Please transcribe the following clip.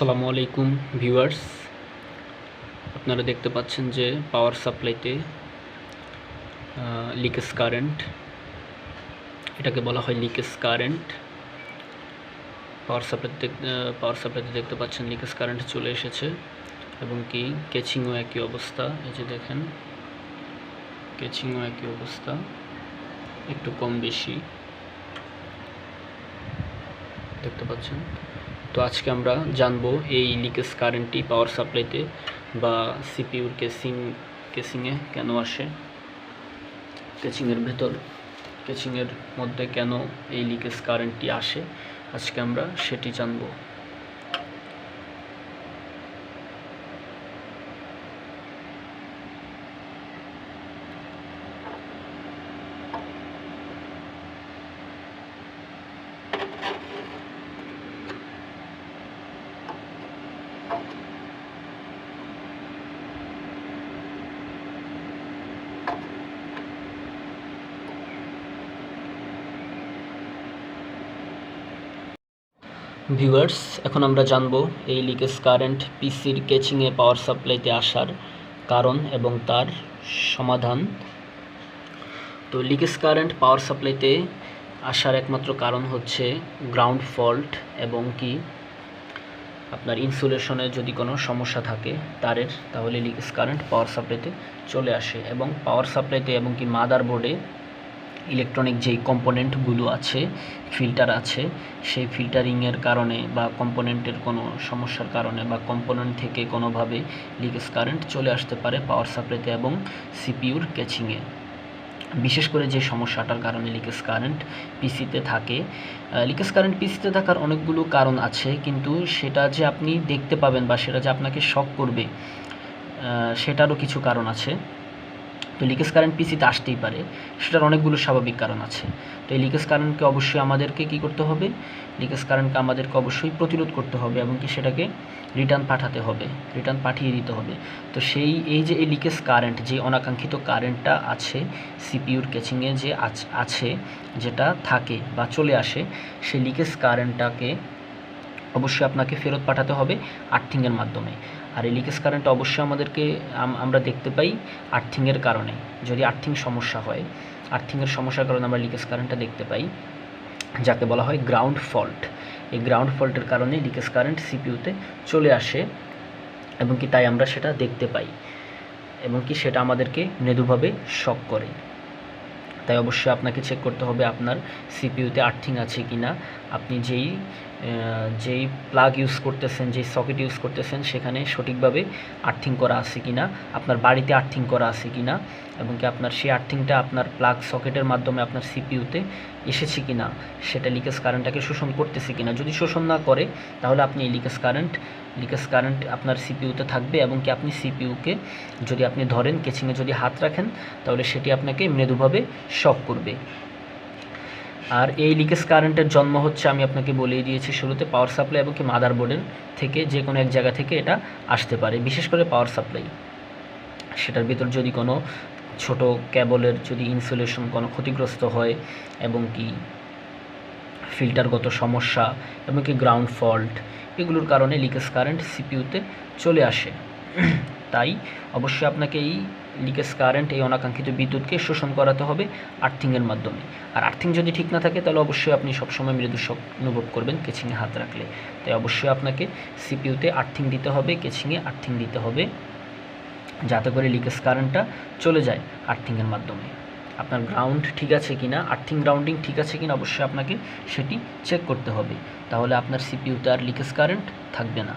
আসসালামু আলাইকুম, ভিউয়ার্স। আপনারা দেখতে পাচ্ছেন যে পাওয়ার সাপ্লাইতে লিকেজ কারেন্ট, এটাকে বলা হয় লিকেজ কারেন্ট। পাওয়ার সাপ্লাইতে পাওয়ার সাপ্লাইতে দেখতে পাচ্ছেন লিকেজ কারেন্ট চলে এসেছে, এবং কি কেচিংও একই অবস্থা। এই যে দেখেন কেচিংও একই অবস্থা, একটু কম বেশি। দেখতে পাচ্ছেন? তো আজকে আমরা জানব এই লিকেজ কারেন্টটি পাওয়ার সাপ্লাইতে বা সিপিউর কেসিং, কেসিংয়ে কেন আসে? কেচিংয়ের ভেতর কেচিংয়ের মধ্যে কেন এই লিকেজ কারেন্টটি আসে? আজকে আমরা সেটি জানব। ভিউয়ার্স, এখন আমরা জানব এই লিকেজ কারেন্ট পিসির কেচিংয়ে পাওয়ার সাপ্লাইতে আসার কারণ এবং তার সমাধান। তো লিকেজ কারেন্ট পাওয়ার সাপ্লাইতে আসার একমাত্র কারণ হচ্ছে গ্রাউন্ড ফল্ট এবং কি? আপনার ইনসুলেশনে যদি কোনো সমস্যা থাকে তারের, তাহলে লিকেজ কারেন্ট পাওয়ার সাপ্লাইতে চলে আসে এবং পাওয়ার সাপ্লাইতে এবং কি মাদার বোর্ডে ইলেকট্রনিক যেই কম্পোনেন্টগুলো আছে ফিল্টার আছে, সেই ফিল্টারিংয়ের কারণে বা কম্পোনেন্টের কোনো সমস্যার কারণে বা কম্পোনেন্ট থেকে কোনোভাবে লিকেজ কারেন্ট চলে আসতে পারে পাওয়ার সাপ্লাইতে এবং সিপিউর ক্যাচিংয়ে বিশেষ করে যে সমস্যাটার কারণে লিকেজ কারেন্ট পিসিতে থাকে লিকেজ কারেন্ট পিসিতে থাকার অনেকগুলো কারণ আছে, কিন্তু সেটা যে আপনি দেখতে পাবেন বা সেটা যে আপনাকে শক করবে সেটারও কিছু কারণ আছে। তো লিকেজ কারেন্ট পিসিতে আসতেই পারে, সেটার অনেকগুলো স্বাভাবিক কারণ আছে। তো এই লিকেজ কারেন্টকে অবশ্যই আমাদেরকে কি করতে হবে? লিকেজ কারেন্টকে আমাদেরকে অবশ্যই প্রতিরোধ করতে হবে এবং কি সেটাকে রিটার্ন পাঠাতে হবে রিটার্ন পাঠিয়ে দিতে হবে। তো সেই, এই যে এই লিকেজ কারেন্ট যে অনাকাঙ্ক্ষিত কারেন্টটা আছে সিপিউর কেচিংয়ে যে আছে যেটা থাকে বা চলে আসে, সেই লিকেজ কারেন্টটাকে অবশ্যই আপনাকে ফেরত পাঠাতে হবে আর্থিংয়ের মাধ্যমে। আর এই লিকেজ কারেন্ট অবশ্যই আমাদেরকে আমরা দেখতে পাই আর্থিংয়ের কারণে। যদি আর্থিং সমস্যা হয় আর্থিংয়ের সমস্যার কারণে আমরা লিকেজ কারেন্টটা দেখতে পাই, যাকে বলা হয় গ্রাউন্ড ফল্ট এই গ্রাউন্ড ফল্টের কারণে লিকেজ কারেন্ট সিপিউতে চলে আসে এবং কি তাই আমরা সেটা দেখতে পাই এবং কি সেটা আমাদেরকে মৃদুভাবে শক করে। তাই অবশ্যই আপনাকে চেক করতে হবে আপনার সিপিইউতে আর্থিং আছে কি না আপনি যেই যেই প্লাগ ইউজ করতেছেন, যেই সকেট ইউজ করতেছেন, সেখানে সঠিকভাবে আর্থিং করা আছে কি না আপনার বাড়িতে আর্থিং করা আছে কি না এবং কি আপনার সেই আর্থিংটা আপনার প্লাগ সকেটের মাধ্যমে আপনার সিপিইউতে এসেছে কি না সেটা লিকেজ কারেন্টটাকে শোষণ করতেছে কি না যদি শোষণ না করে, তাহলে আপনি এই লিকেজ কারেন্ট লিকেজ কারেন্ট আপনার সিপিইউতে থাকবে, এবং কি আপনি সিপিইউকে যদি আপনি ধরেন কেচিংয়ে যদি হাত রাখেন, তাহলে সেটি আপনাকে মৃদুভাবে শক করবে। আর এই লিকেজ কারেন্টের জন্ম হচ্ছে, আমি আপনাকে বলেই দিয়েছি শুরুতে পাওয়ার সাপ্লাই এবং কি মাদার বোর্ডের থেকে যে কোনো এক জায়গা থেকে এটা আসতে পারে, বিশেষ করে পাওয়ার সাপ্লাই সেটার ভিতর যদি কোনো ছোট ক্যাবলের যদি ইনসুলেশন কোনো ক্ষতিগ্রস্ত হয় এবং কি ফিল্টারগত সমস্যা এবং কি গ্রাউন্ড ফল্ট এগুলোর কারণে লিকেজ কারেন্ট সিপিউতে চলে আসে। তাই অবশ্যই আপনাকে এই লিকেজ কারেন্ট এই অনাকাঙ্ক্ষিত বিদ্যুৎকে শোষণ করাতে হবে আর্থিংয়ের মাধ্যমে। আর আর্থিং যদি ঠিক না থাকে, তাহলে অবশ্যই আপনি সবসময় মৃদু শক অনুভব করবেন কেচিংয়ে হাত রাখলে। তাই অবশ্যই আপনাকে সিপিউতে আর্থিং দিতে হবে, কেচিংয়ে আর্থিং দিতে হবে, যাতে করে লিকেজ কারেন্টটা চলে যায় আর্থিংয়ের মাধ্যমে। আপনার গ্রাউন্ড ঠিক আছে কি না আর্থিং গ্রাউন্ডিং ঠিক আছে কি না অবশ্যই আপনাকে সেটি চেক করতে হবে। তাহলে আপনার সিপিউতে আর লিকেজ কারেন্ট থাকবে না।